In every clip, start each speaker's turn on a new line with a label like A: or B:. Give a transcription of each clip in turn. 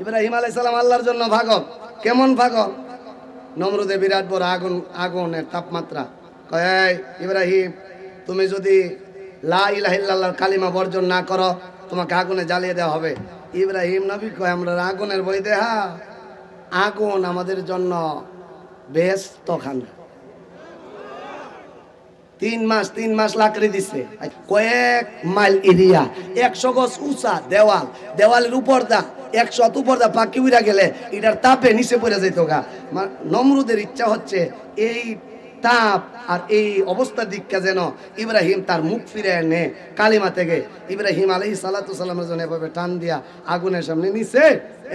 A: ইব্রাহিম আলাই সালাম আল্লাহর জন্য ভাগল কেমন ভাগল নমরুদে বিরাট বড় আগুন, আগুনের তাপমাত্রা। কয়, "এই ইব্রাহিম, তুমি যদি লা কালিমা বর্জন না করো, তোমাকে আগুনে জ্বালিয়ে দেওয়া হবে। ইব্রাহিম নবী কয়, আমরা আগুনের বই দেহা। আগুন আমাদের জন্য বেস্ত খানা তিন মাস তিন মাস লাকড়ি দিছে। কয়েক মাইল এরিয়া, একশো গজ উঁচা দেওয়াল। দেওয়ালের উপর দা একশো উপর দা পাখি উড়া গেলে এটার তাপে নিচে পড়ে যেত গা। নমরুদের ইচ্ছা হচ্ছে এই তাপ আর এই অবস্থার দিকটা যেন ইব্রাহিম তার মুখ ফিরে এনে কালিমা থেকে ইব্রাহিম আলহি সালাতু সাল্লামের জন্য এভাবে টান দিয়া আগুনের সামনে নিচে,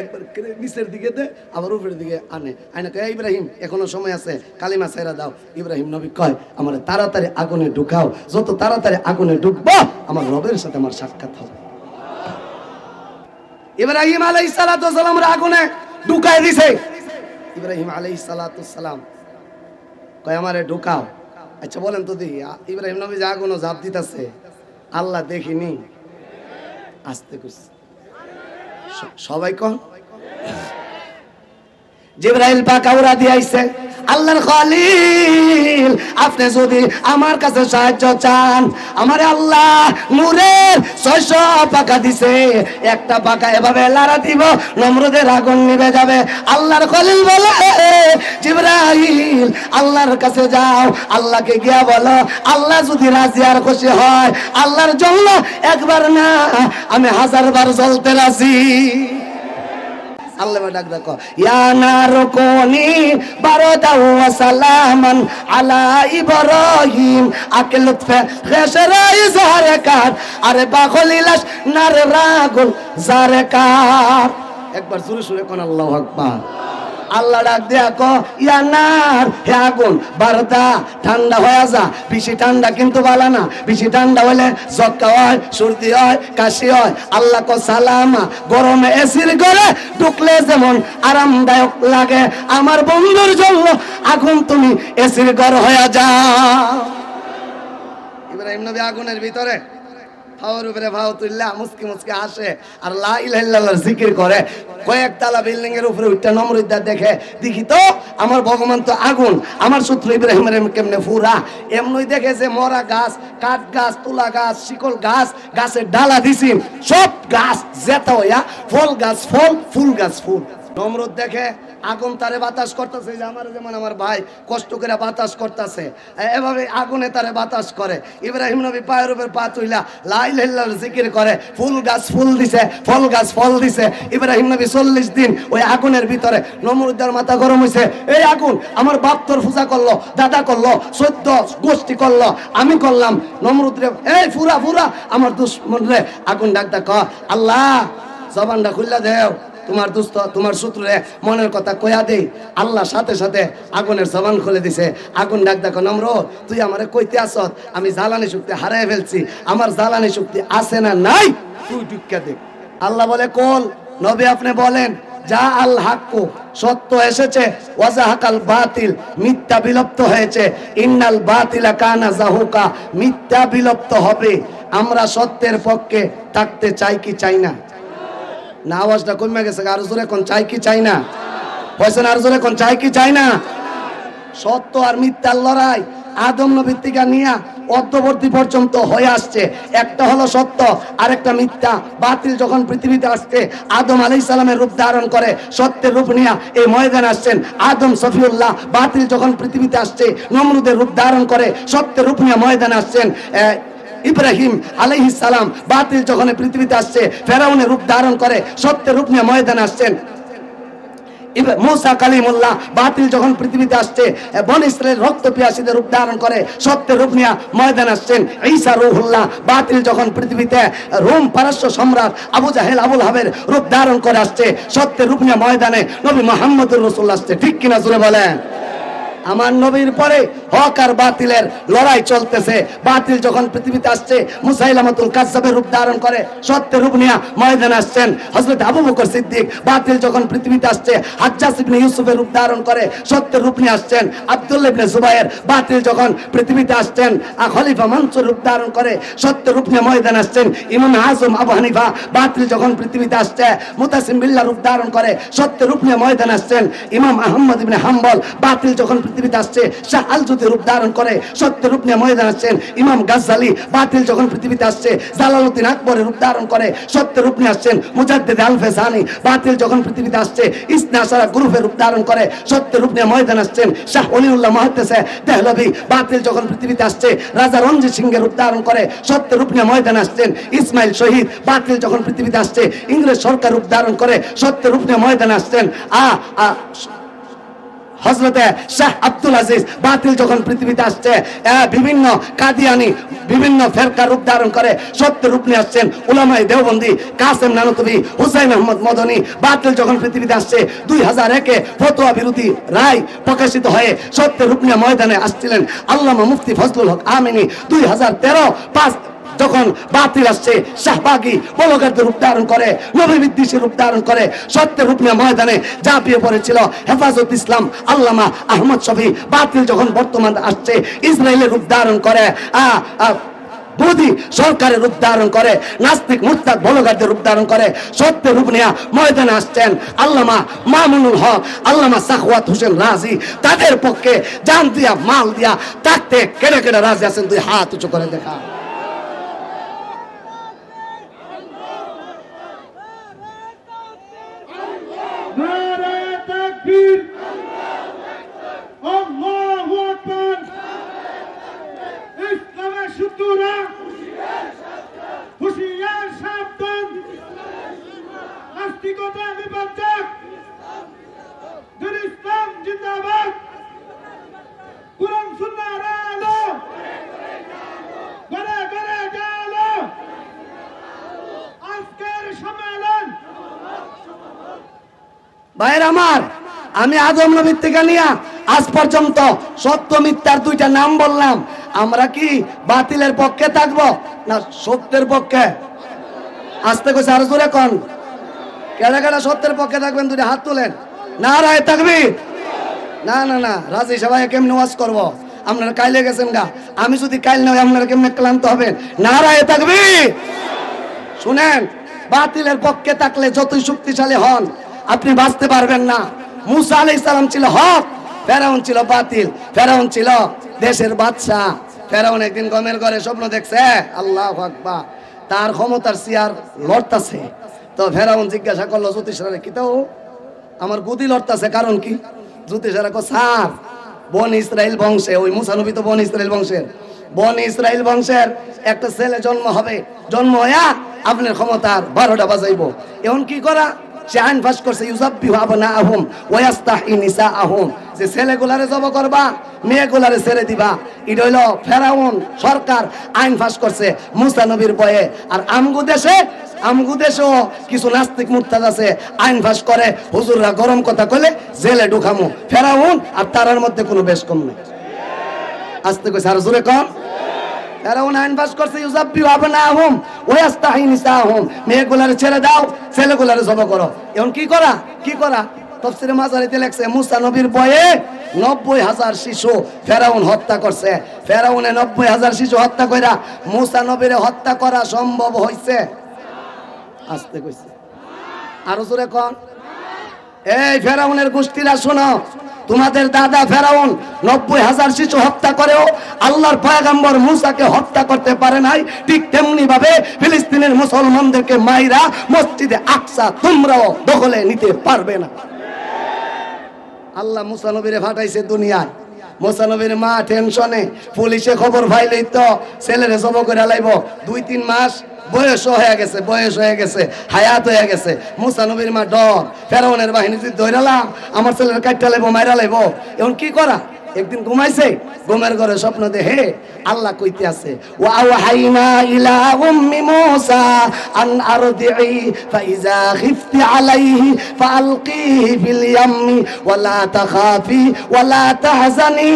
A: একবার নিচের দিকে দে, আবার উপরের দিকে আনে। আইনা কয় ইব্রাহিম, এখনও সময় আছে, কালিমা সাইরা দাও। ইব্রাহিম নবী কয়, আমার তাড়াতাড়ি আগুনে ঢুকাও, যত তাড়াতাড়ি আগুনে ঢুকবো, আমার রবের সাথে আমার সাক্ষাৎ হবে। ইব্রাহিম আলাই সালাম আগুনে ঢুকাই দিছে। ইব্রাহিম আলাই সালাম কয়, আমারে ঢুকাও। আচ্ছা বলেন তো দেখি ইব্রাহিম নবী যে আগুনও ঝাঁপ দিতেছে, আল্লাহ দেখিনি। আসতে করছে সবাই কন? জিব্রাইল পাকা দিয়ে আইছে। আল্লাহর খলিল, আপনি যদি আমার কাছে সাহায্য চান, আমার আল্লাহ নূরের ছয়শো পাকা দিছে। একটা পাকা এভাবে লারা দিব, নমরুদের আগুন নিভে যাবে। আল্লাহর খলিল বলে, জিব্রাইল, আল্লাহর কাছে যাও, আল্লাহকে গিয়া বলো, আল্লাহ যদি রাজি আর খুশি হয়, আল্লাহর জন্য একবার না, আমি হাজার বার জ্বলতে রাজি। আল্লাহ ডাক দেখো ইয়া নারকুনি বারদা ওয়া সালামান আলা ইব্রাহিম। আকে খেশরা ইজহার কার আরে বাগলিলাস নার রাগুল জারকার একবার জোরে সুরে কোন আল্লাহু আকবার। আল্লাহ ডাক দিয়া ক ইয়া নার, হে আগুন বারদা ঠান্ডা হয়ে যা। বেশি ঠান্ডা কিন্তু বালা না। বেশি ঠান্ডা হলে জক্কা হয়, সর্দি হয়, কাশি হয়। আল্লাহ ক সালামা, গরমে এসির ঘরে ঢুকলে যেমন আরামদায়ক লাগে। আমার বন্ধুর জন্য আগুন তুমি এসির ঘর হয়ে যাও ইব্রাহিম নবী আগুনের ভিতরে ফাওয়ার উপরে ফাও তুললা মুসকি মুসকি আসে আর লা ইলাহা ইল্লাল্লাহর জিকির করে। কয়েক বিল্ডিং এর উপরে উঠটা নমরুদ্দার দেখে, দেখি তো, আমার ভগবান তো আগুন, আমার সূত্র ইব্রাহিমের কেমনে ফুরা? এমনি দেখে যে মরা গাছ, কাঠ গাছ, তুলা গাছ, শিকল গাছ, গাছের ডালা দিছি, সব গাছ হইয়া ফল গাছ ফল, ফুল গাছ ফুল। নমরুদ দেখে আগুন তারে বাতাস করতেছে যে আমার যেমন আমার ভাই কষ্ট করে বাতাস করতেছে এভাবে আগুনে তারে বাতাস করে। ইব্রাহিম নবী পায়ের উপর পা তুইলা লাইল হিল্লার জিকির করে, ফুল গাছ ফুল দিছে, ফল গাছ ফল দিছে। ইব্রাহিম নবী চল্লিশ দিন ওই আগুনের ভিতরে নমরুদ্দার মাথা গরম হয়েছে এই আগুন আমার বাপ তোর পূজা করল, দাদা করল চোদ্দ গোষ্ঠী করল, আমি করলাম। নমরুদ রে এই ফুরা ফুরা, আমার দুশ্মন রে আগুন ডাক ডাক আল্লাহ, জবানটা খুললা দেও। তোমার দুস্থ তোমার সূত্রে মনের কথা কয়া দেই। আল্লাহ সাথে সাথে আগুনের জবান খুলে দিছে। আগুন ডাক দেখো, নম্র, তুই আমারে কইতে আসত আমি জ্বালানি শক্তি হারাই ফেলছি। আমার জ্বালানি শক্তি আছে না নাই? তুই টুকা দেখ আল্লাহ বলে, কোল। নবী আপনি বলেন, যা আল হাক্কু, সত্য এসেছে। ওয়াজাহাকাল বাতিল, মিথ্যা বিলুপ্ত হয়েছে। ইন্নাল বাতিলা কানা জাহুকা, মিথ্যা বিলুপ্ত হবে। আমরা সত্যের পক্ষে থাকতে চাই কি চাই না? না, আওয়াজটা কমে গেছে, আরও জোরে কোন চাই কি চাই না? পয়সা আরও জোরে কোন চাই কি চাই না? সত্য আর মিথ্যার লড়াই আদম থেকে নিয়া অদ্যবর্তী পর্যন্ত হয়ে আসছে। একটা হলো সত্য, আরেকটা মিথ্যা। বাতিল যখন পৃথিবীতে আসছে, আদম আলাই সালামের রূপ ধারণ করে, সত্যের রূপ নিয়া এই ময়দানে আসছেন। আদম সফিউল্লাহ, বাতিল যখন পৃথিবীতে আসছে, নমরুদের রূপ ধারণ করে, সত্যের রূপ নিয়ে ময়দানে আসছেন। ইব্রাহিম আলাইহিস সালাম বাতিল যখন পৃথিবীতে আসছে ফেরাউনের রূপ ধারণ করে, সত্যের রূপ নিয়ে ময়দানে আসছেন। মূসা কালিমুল্লাহ বাতিল যখন পৃথিবীতে আসছে বন ইসরায়েল রক্ত পিয়াসীদের রূপ ধারণ করে, সত্যের রূপ নিয়ে ময়দান আসছেন। ঈসা রুহুল্লাহ বাতিল যখন পৃথিবীতে রোম পারস্য সম্রাট আবু জাহেল আবুল হাবের রূপ ধারণ করে আসছে, সত্যের রূপ নিয়ে ময়দানে নবী মোহাম্মদুর রসুল্লাহ আসছে। ঠিক কিনা জুড়ে বলেন? আমার নবীর পরে হক আর বাতিলের লড়াই চলতেছে। বাতিল যখন পৃথিবীতে আসছে, মুসাইলামাতুল কাজ্জাবের রূপ ধারণ করে, সত্যের রূপ নিয়ে ময়দানে আসছেন হযরত আবু বকর সিদ্দিক। বাতিল যখন পৃথিবীতে আসছে, হাজ্জাজ ইবনে ইউসুফের রূপ ধারণ করে, সত্যের রূপ নিয়ে আসছেন আব্দুল্লাহ ইবনে জুবায়ের। বাতিল যখন পৃথিবীতে আসছেন আর খলিফা মনসুর রূপ ধারণ করে, সত্যের রূপ নিয়ে ময়দানে আসছেন ইমাম আজম আবু হানিফা। বাতিল যখন পৃথিবীতে আসছে, মুতাসিম বিল্লাহ রূপ ধারণ করে, সত্যের রূপ নিয়ে ময়দানে আসছেন ইমাম আহমদ ইবনে হাম্বল। বাতিল যখন পৃথিবীতে আসছে, শাহ আল জুদি রূপ ধারণ করে, সত্যের রূপ নিয়ে ময়দানে আসছেন ইমাম গাজ্জালি। বাতিল যখন পৃথিবীতে আসছে, জালালউদ্দিন আকবরের রূপ ধারণ করে, সত্যের রূপ নিয়ে আসছেন মুজাদ্দিদ আল ফেসানি বাতিল যখন পৃথিবীতে আসছে, ইসনা আশারা গ্রুপের রূপ ধারণ করে, সত্যের রূপ নিয়ে ময়দান আসছেন শাহ অলিউল্লাহ মহাদ্দেশে দেহলভি। বাতিল যখন পৃথিবীতে আসছে, রাজা রঞ্জিত সিংহের রূপ ধারণ করে, সত্যের রূপ নিয়ে ময়দান আসছেন ইসমাইল শহীদ। বাতিল যখন পৃথিবীতে আসছে, ইংরেজ সরকার রূপ ধারণ করে, সত্যের রূপ নিয়ে ময়দান আসছেন আ হজরতে শাহ আব্দুল আজিজ বাতিল যখন পৃথিবীতে আসছে বিভিন্ন কাদিয়ানি, বিভিন্ন ফেরকার রূপ ধারণ করে সত্য রূপ নিয়ে আসছেন উলামাই দেওবন্দি কাসেম নানতবি, হুসাইন আহমদ মদনী। বাতিল যখন পৃথিবীতে আসছে, দুই হাজার একে ফতোয়া বিরোধী রায় প্রকাশিত হয়ে সত্য রূপ নিয়ে ময়দানে আসছিলেন আল্লামা মুফতি ফজলুল হক আমিনী। দুই হাজার তেরো পাঁচ যখন বাতিল আসছে শাহবাগি বলগারদের রূপ ধারণ করে নবী বিদ্বেষের রূপ ধারণ করে সত্যের রূপ নিয়ে ময়দানে ঝাঁপিয়ে পড়েছিল হেফাজত ইসলাম আল্লামা আহমদ শফি। বাতিল যখন বর্তমান আসছে ইসরায়েলের রূপ ধারণ করে আ আ, সরকারের রূপ ধারণ করে নাস্তিক মুস্তাক বলগারদের রূপ ধারণ করে সত্যের রূপ নিয়ে ময়দানে আসছেন আল্লামা মামুনুল হক আল্লামা সাখওয়াত হোসেন রাজি। তাদের পক্ষে জান দিয়া মাল দিয়া থাকতে কেড়ে কেড়ে রাজি আছেন। তুই হাত উঁচু করে দেখা
B: নারে তাকবীর আল্লাহু আকবার ইসলামের শত্রুরা হুশিয়ার সাবধান নাস্তিকতা বিপর্যক দিন ইসলাম জিন্দাবাদ কোরআন সুন্নাহর আলো ঘরে ঘরে গেলো আজকের সম্মেলন
A: ভাইয়ের আমার, আমি আদম নবীর থেকে নিয়ে আজ পর্যন্ত সত্য মিথ্যার দুইটা নাম বললাম। আমরা কি বাতিলের পক্ষে থাকব না সত্যের পক্ষে? আসতে কইছে আরও জোরে কন। কেডা কেডা সত্যের পক্ষে থাকবেন দুইটা হাত তুলেন। না, রায় থাকবি না না না, রাজি সবাই কেমনে ওয়াজ করব? আপনারা কাইলে গেছেন গা। আমি যদি কাইল নয় আপনারা কেমনে ক্লান্ত হবেন? না, রায় থাকবি শুনেন, বাতিলের পক্ষে থাকলে যতই শক্তিশালী হন আপনি বাঁচতে পারবেন না। মুসা আলাই সালাম ছিল হক, ফেরাউন ছিল বাতিল, ফেরাউন ছিল দেশের বাদশা ফেরাউন একদিন গমের ঘরে স্বপ্ন দেখছে, আল্লাহ আকবার, তার ক্ষমতার চেয়ার লড়তাছে। তো ফেরাউন জিজ্ঞাসা করল, জ্যোতিষরা কি তো? আমার গুদি লড়তাছে, কারণ কি? জ্যোতিষরা কো স্যার, বন ইসরায়েল বংশে, ওই মুসানবী তো বন ইসরায়েল বংশের। বন ইসরায়েল বংশের একটা ছেলে জন্ম হবে, জন্ম হইয়া আপনার ক্ষমতার বারোটা বাজাইব। এখন কি করা? আইন ফাঁস করছে ইউজাব্বি আবনা আহুম ওয়াস্তাহি নিসা আহুম যে ছেলেগুলারে জব করবা, মেয়েগুলারে ছেড়ে দিবা। এটা হইল ফেরাউন সরকার আইন ফাঁস করছে মুসা নবীর বয়ে আর আমগু দেশে, আমগু দেশেও কিছু নাস্তিক মুরতাদ আছে, আইন ফাঁস করে। হুজুররা গরম কথা কইলে জেলে ঢুকামু। ফেরাউন আর তারার মধ্যে কোনো বেশ কম নেই। আসতে কইছে, আর জোরে কম ফেরাউন আইন পাস করছে ইউজাব্বি আবনাহুম ওয়াস্তাহি নিসাহুম। মেয়েগুলারে ছেড়ে দাও, ছেলেগুলারে জব করো। এখন কি করা? কি করা? তফসিরে মাজারিতে লেখছে, মুসা নবীর বয়ে নব্বই হাজার শিশু ফেরাউন হত্যা করছে। ফেরাউনে নব্বই হাজার শিশু হত্যা কইরা মুসা নবীরে হত্যা করা সম্ভব হইছে? আসতে কইছে। আরও জোরে কন। এই ফেরাউনের গোষ্ঠীরা শোনো তোমাদের দাদা ফেরাউন নব্বই হাজার শিশু হত্যা করেও আল্লাহর পয়গাম্বর মুসাকে হত্যা করতে পারে নাই। ঠিক তেমনি ভাবে ফিলিস্তিনের মুসলমানদেরকে মাইরা মসজিদে আকসা তোমরাও দখলে নিতে পারবে না। আল্লাহ মুসানবীরে ফাটাইছে দুনিয়ায়। মোসানবীর মা টেনশনে। পুলিশে খবর পাইলেই তো ছেলেরে জব করে লাইব। দুই তিন মাস বয়স হয়ে গেছে, বয়স হয়ে গেছে, হায়াত হয়ে গেছে। মুসানবীর মা ডর, ফেরাউনের বাহিনী যদি ধরালাম আমার ছেলের কাটটা লেবো, মাইরা লেবো। এখন কি করা? একদিন ঘুমাইছে, ঘুমের ঘরে স্বপ্ন দেখে আল্লাহ কইতে আছে ওয়া আওহাইনা ইলা উম্মি মূসা আন আরদিই ফাইজা খিফতি আলাইহি ফালকিহি ফিল ইয়াম্মি ওয়ালা তাখাফি ওয়ালা তাহজানি,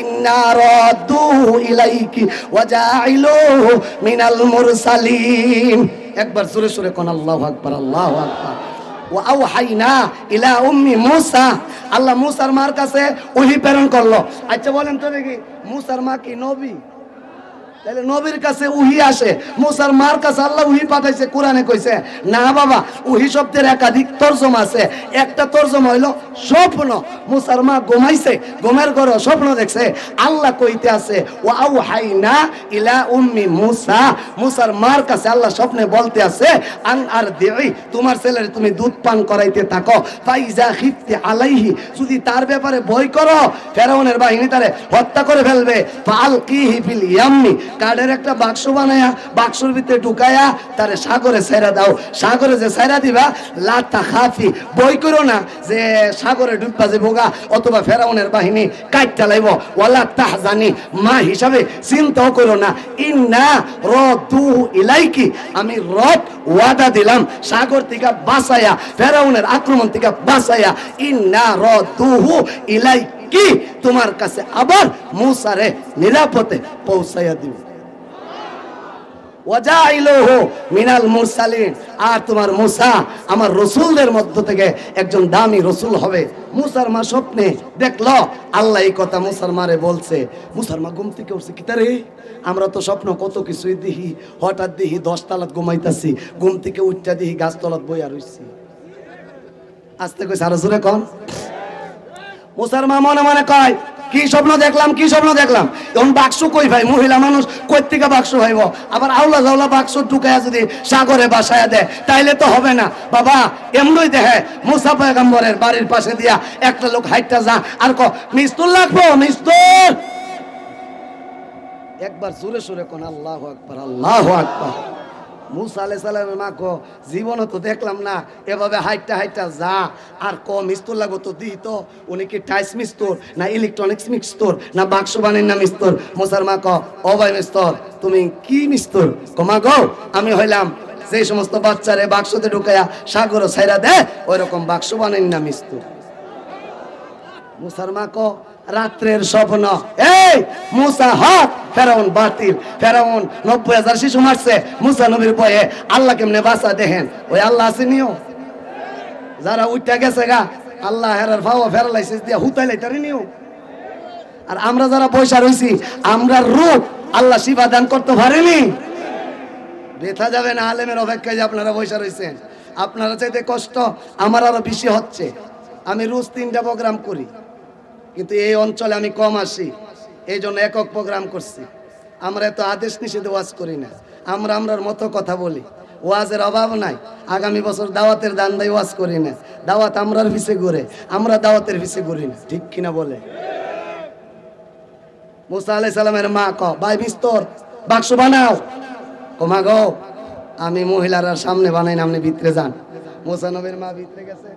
A: ইন্না রাদ্দুহু ইলাইকি ওয়া জাইলুহু মিনাল মুরসালিন। একবার সুরে সুরে কোন আল্লাহু আকবার আল্লাহু আকবার। আল্লাহ মুসার মার কাছে ওহি প্রেরণ করল। আচ্ছা বলেন তো দেখি, মুসার মা কি নবী? তাহলে নবীর কাছে উহি আসে। মুসার মার কাছে আল্লাহ উহি পাঠাইছে, কোরআনে কইছে, না বাবা, উহি শব্দের একাধিক তর্জমা আছে। একটা তর্জমা হইল স্বপ্ন। মুসার মা ঘুমাইছে, ঘুমের ঘর স্বপ্ন দেখছে। আল্লাহ কইতে আছে ও আউ হাই না ইলা উম্মি মুসা। মুসার মার কাছে আল্লাহ স্বপ্নে বলতে আছে, আন আর দেই তোমার ছেলের তুমি দুধ পান করাইতে থাকো। ফাইজা খিফতি আলাইহি, যদি তার ব্যাপারে ভয় করো, ফেরাউনের বাহিনী তারে হত্যা করে ফেলবে। ফালকিহি ফিল ইয়াম্মি। কাঠের একটা বাক্স বানায়া, বাক্সর ভিতরে ঢুকায়া তারে সাগরে ছেড়ে দাও। সাগরে যে ছেড়ে দিবা লাতা খাফি। বই করো না যে সাগরে ডুববা যে বোগা অথবা ফেরাউনের বাহিনী কাইটটা লাইব। ওয়ালা তাহজানি, মা হিসাবে চিন্তাও করো না। ইন্না রদু ইলাইকি, আমি রব ওয়াদা দিলাম। সাগর থেকে বাঁচায়া, ফেরাউনের আক্রমণ থেকে বাঁচায়া, ইন্না রদুহু ইলাইকি, তোমার কাছে আবার মুসারে নিরাপদে পৌঁছাইয়া দিব। ওয়াজাইলুহু মিনাল মুরসালিন। আর তোমার মুসা আমার রসুলদের মধ্য থেকে একজন দামি রসুল হবে। মুসার মা স্বপ্নে দেখল, আল্লাহ এই কথা মুসার মারে বলছে। মুসার মা ঘুম থেকে উঠছে, কিতারে, আমরা তো স্বপ্ন কত কিছুই দিহি। হঠাৎ দিহি দশ তালাত ঘুমাইতাছি। ঘুম থেকে উঠটা দিহি গাছ তলাত বইয়া রইছি। আস্তে কইছে, আরও জোরে কন। মুসার মা মনে মনে কয় কি স্বপ্ন দেখলাম, কি স্বপ্ন দেখলাম? এখন বাক্স কই ভাই? মহিলা মানুষ কই থেকে বাক্স ভাইব আবার আউলা জাউলা বাক্স ঢুকায়া যদি সাগরে বাসায়া দেয়, তাইলে তো হবে না। বাবা, এমনই দেখে মুসা পয়গম্বরের বাড়ির পাশে দিয়া একটা লোক হাইটটা যা আর ক মিস্তুর লাগবো মিস্তুর একবার জোরে সোরে কোন আল্লাহ আকবার আল্লাহ আকবার। মুসা আলাই সালামের মা কো জীবনও তো দেখলাম না, এভাবে হাইটটা হাইটটা যা, আর ক মিস্তর লাগো তো দিই তো, উনি কি টাইস মিস্তর না ইলেকট্রনিক্স মিস্তর না বাক্স বানির না মিস্তর? মুসার মা ক ভাই মিস্তর, তুমি কি মিস্তর? কমা গো, আমি হইলাম যে সমস্ত বাচ্চারে বাক্সতে ঢুকায়া সাগর ছাইরা দেয় ওই রকম বাক্স বানির না মিস্তর। মুসার মা কো রাত্রের স্বপ্ন। এই, মুসা হক, ফেরাউন বাতিল। ফেরাউন নব্বই হাজার শিশু মারছে। মুসা নবীর বয়ে আল্লাহ কেমনে বাসা দেখেন? ওই আল্লাহ আসেনিও যারা উঠতে গেছে গা, আল্লাহ হেরার ফাওয়া ফেরালাইছে দিয়া হুতাই লাইতারি নিও আর আমরা যারা পয়সা রইছি, আমরা রূপ আল্লাহ শিবা দান করতে পারেনি। বেথা যাবে না, আলেমের অপেক্ষায় যে আপনারা পয়সা রয়েছেন আপনারা চাইতে কষ্ট আমার আরও বেশি হচ্ছে। আমি রোজ তিনটা প্রোগ্রাম করি। কিন্তু এই অঞ্চলে আমি কম আসি। এই জন্য একক প্রোগ্রাম করছি। আমরা এত আদেশ নিষেধে ওয়াজ করি না। আমরা আমরার মতো কথা বলি। ওয়াজের অভাব নাই। আগামী বছর দাওয়াতের দান দাই ওয়াজ করি না। দাওয়াত আমরার পিছে ঘুরে। আমরা দাওয়াতের পিছে ঘুরি না। ঠিক কিনা বলে? মুসা আলাই সালামের মা ক ভাই, বিস্তর। বাক্স বানাও। কমা গো, আমি মহিলারা সামনে বানাই না, আপনি ভিতরে যান। মুসা নবীর মা ভিতরে গেছে।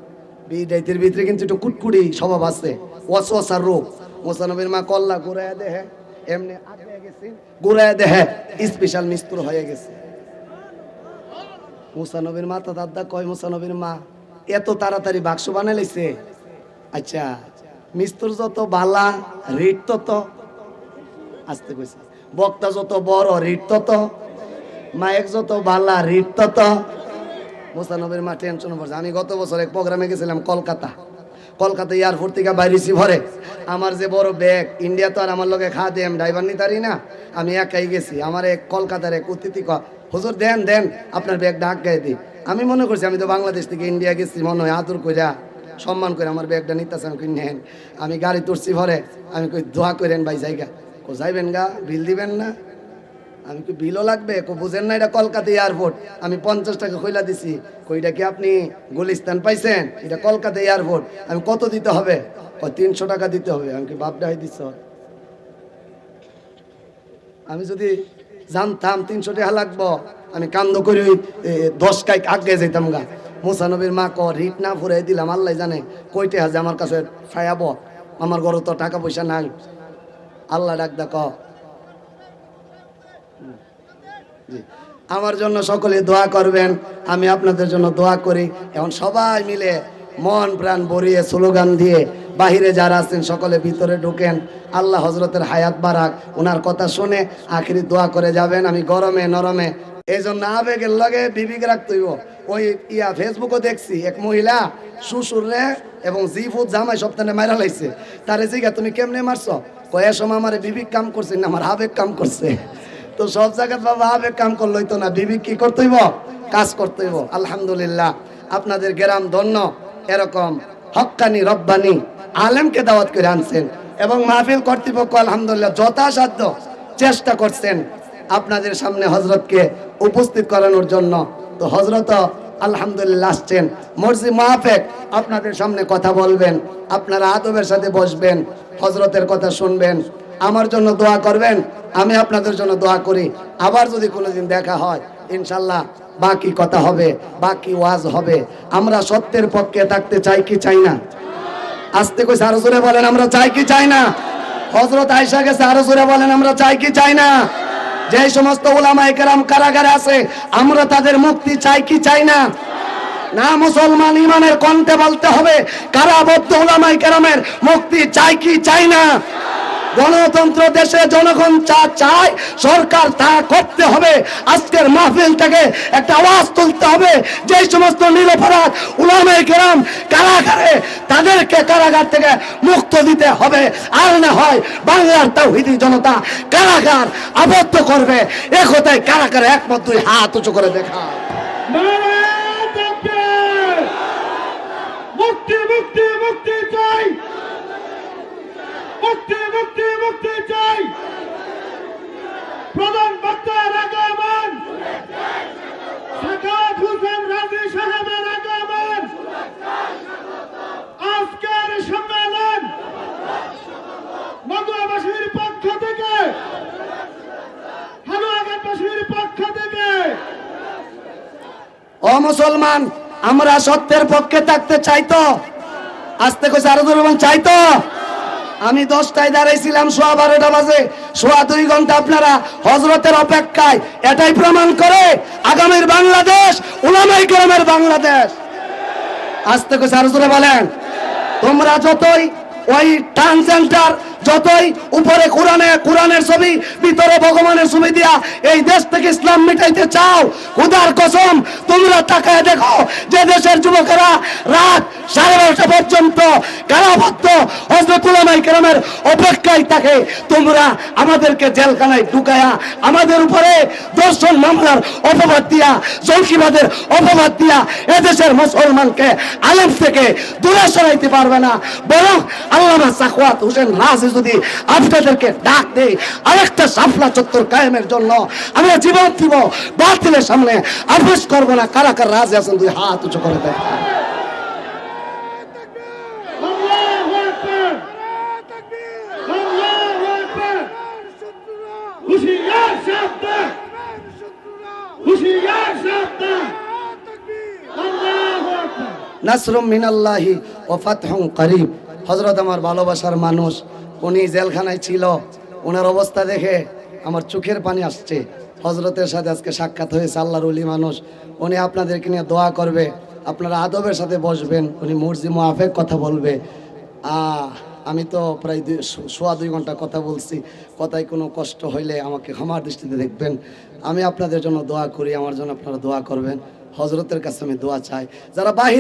A: বিদাইতের ভিতরে কিন্তু একটু কুটকুড়ি স্বভাব আছে। ওয়াসওয়াসার রোগ মুসা নবীর মা কল্লা ঘুরাইয়া দেহে এমনি ঘুরাইয়া দেহে স্পেশাল মিস্ত্র হয়ে গেছে। মুসা নবীর মা তো দাদা কয় মুসা নবীর মা, এত তাড়াতাড়ি বাক্স বানাইছে আচ্ছা মিস্ত্র যত বালা, রেট তত। আসতে কইছে, বক্তা যত বড়, রিট তত। মায়ের যত বালা, রিট তত। মোসানবের মা টেনশন পড়ছে। আমি গত বছর এক প্রোগ্রামে গেছিলাম কলকাতা। কলকাতা এয়ারপোর্ট থেকে বাইরেছি ভরে আমার যে বড় ব্যাগ ইন্ডিয়া তো আর আমার লগে খা দেম ড্রাইভার নিতারি না। আমি একাই গেছি। আমার এক কলকাতার এক অতিথি হুজুর, দেন দেন, আপনার ব্যাগ ডাক গায়ে দিই। আমি মনে করছি, আমি তো বাংলাদেশ থেকে ইন্ডিয়া গেছি, মনে হয় আদর কইরা, সম্মান করে আমার ব্যাগটা নিতেছে, আমি কই, নেন। আমি গাড়ি তুলছি ভরে আমি কই, দোয়া করেন ভাই, জায়গা। যাইবেন গা, বিল দিবেন না? আমি কি বিলও লাগবে? কো বুঝেন না এটা কলকাতা এয়ারপোর্ট। আমি পঞ্চাশ টাকা কইলা দিছি। কইটা কি আপনি গুলিস্তান পাইছেন? এটা কলকাতা এয়ারপোর্ট। আমি কত দিতে হবে? তিনশো টাকা দিতে হবে। আমি কি বাপডাই দিচ্ছ আমি যদি জানতাম তিনশো টাকা লাগবো, আমি কান্দ করে ওই দশ কাইক আগে যেতাম গা। মুসানবীর মা ক রিট না ফুরাই দিলাম, আল্লাহ জানে কইটে হাজে আমার কাছে ফায়াব। আমার ঘরে তো টাকা পয়সা নাই। আল্লাহ ডাক দেখ আমার জন্য সকলে দোয়া করবেন, আমি আপনাদের জন্য দোয়া করি। এখন সবাই মিলে মন প্রাণ ভরিয়ে স্লোগান দিয়ে বাহিরে যারা আছেন, সকলে ভিতরে ঢুকেন। আল্লাহ হজরতের হায়াত বারাক ওনার কথা শুনে আখিরি দোয়া করে যাবেন। আমি গরমে, নরমে এই জন্য আবেগের লগে বিবিক রাখতে হইব। ওই ইয়া ফেসবুকও দেখছি, এক মহিলা শ্বশুরে এবং জিফুত জামাই সপ্তাহে মারা লাইছে। তারে জিগা তুমি কেমনে মারছ? কয়েক সময় আমার বিবিক কাম করছে না, আমার আবেগ কাম করছে। তো সব জায়গায় বাবা আবেগ কাম করলই তো না। বিবি কি করতে হইব? কাজ করতে হইব। আলহামদুলিল্লাহ। আপনাদের গ্রাম ধন্য। এরকম হক্কানি রব্বানি আলেমকে দাওয়াত করে আনছেন এবং মাহফিল কর্তৃপক্ষ আলহামদুলিল্লাহ যথাসাধ্য চেষ্টা করছেন আপনাদের সামনে হজরতকে উপস্থিত করানোর জন্য। তো হজরত আলহামদুলিল্লাহ আসছেন। মর্জি মাহফেক আপনাদের সামনে কথা বলবেন, আপনারা আদবের সাথে বসবেন, হজরতের কথা শুনবেন। আমার জন্য দোয়া করবেন, আমি আপনাদের জন্য দোয়া করি। আবার যদি কোনোদিন দেখা হয়, ইনশাল্লাহ বাকি কথা হবে, বাকি ওয়াজ হবে। আমরা সত্যের পক্ষে থাকতে চাই কি চাই না? আসতে কইছে, আরও জোরে বলেন, আমরা চাই কি চাই না? হজরত আয়সা গেছে, আরও জোরে বলেন, আমরা চাই কি চাই না? যে সমস্ত ওলামায়ে কেরাম কারাগারে আছে, আমরা তাদের মুক্তি চাই কি চাই না? না মুসলমান ইমানের কণ্ঠে বলতে হবে, কারাবদ্ধ ওলামাই কেরামের মুক্তি চাই কি চাই না? গণতন্ত্র দেশে জনগণ চা চায়, সরকার তা করতে হবে। আজকের মাহফিল থেকে একটা আওয়াজ তুলতে হবে। যে সমস্ত নিরপরাধ উলামায়ে কেরাম কারাগারে, তাদেরকে কারাগার থেকে মুক্ত দিতে হবে। আর না হয় বাংলার তাওহিদি জনতা কারাগার আবদ্ধ করবে। এ কথায় কারাগারে একমত দুই হাত উঁচু করে দেখা।
B: মুক্তি মুক্তি মুক্তি চাই। মুক্তি মুক্তি চাই। প্রধান সাকাত হোসেন রাজি সাহেবের আজকের সম্মেলন পক্ষ থেকে পক্ষ থেকে।
A: ও মুসলমান, আমরা সত্যের পক্ষে থাকতে চাইতো আস্তে করে আরও চাইতো আমি দশটায় দাঁড়াইছিলাম, সোয়া বারোটা বাজে। সোয়া দুই ঘণ্টা আপনারা হজরতের অপেক্ষায়, এটাই প্রমাণ করে আগামীর বাংলাদেশ উলামাই গ্রামের বাংলাদেশ। আজ থেকে বলেন। তোমরা যতই ওই ট্রান্সজেন্ডার যতই উপরে কোরআনে, কোরআনের ছবি, ভিতরে ভগবানের ছবি দিয়া এই দেশ থেকে ইসলাম মিটাইতে চাও, খুদার কসম, তোমরা তাকায় দেখো যে দেশের যুবকেরা রাত সাড়ে বারোটা পর্যন্ত কারাবদ্ধ হজরতুল্লামাই কেরামের অপেক্ষায় থাকে। তোমরা আমাদেরকে জেলখানায় ঢুকায়া, আমাদের উপরে দর্শন, মামলার অপবাদ দিয়া, জঙ্গিবাদের অপবাদ দিয়া এদেশের মুসলমানকে আলেম থেকে দূরে সরাইতে পারবে না। বরং আল্লামা সাখওয়াত হোসেন রাজি যদি আপনাদেরকে ডাক আরেকটা সাফলা চত্বর কায়েমের জন্য জীবন দিব বাতিলের সামনে। করব না, কারা কারা আছেন, দুই হাত উঁচু করে দেয় নাসরুম মিনাল্লাহি ও ফাতহুম করিব। হজরত আমার ভালোবাসার মানুষ উনি জেলখানায় ছিল। ওনার অবস্থা দেখে আমার চোখের পানি আসছে। হজরতের সাথে আজকে সাক্ষাৎ হয়েছে আল্লাহর উলি মানুষ। উনি আপনাদেরকে নিয়ে দোয়া করবে। আপনারা আদবের সাথে বসবেন। উনি মুরজি মোয়াফেক কথা বলবে। আমি তো প্রায় দুই সোয়া দুই ঘণ্টা কথা বলছি। কথায় কোনো কষ্ট হইলে আমাকে ক্ষমার দৃষ্টিতে দেখবেন। আমি আপনাদের জন্য দোয়া করি। আমার জন্য আপনারা দোয়া করবেন। হজরতের কাছে আমি দোয়া চাই। যারা বাহির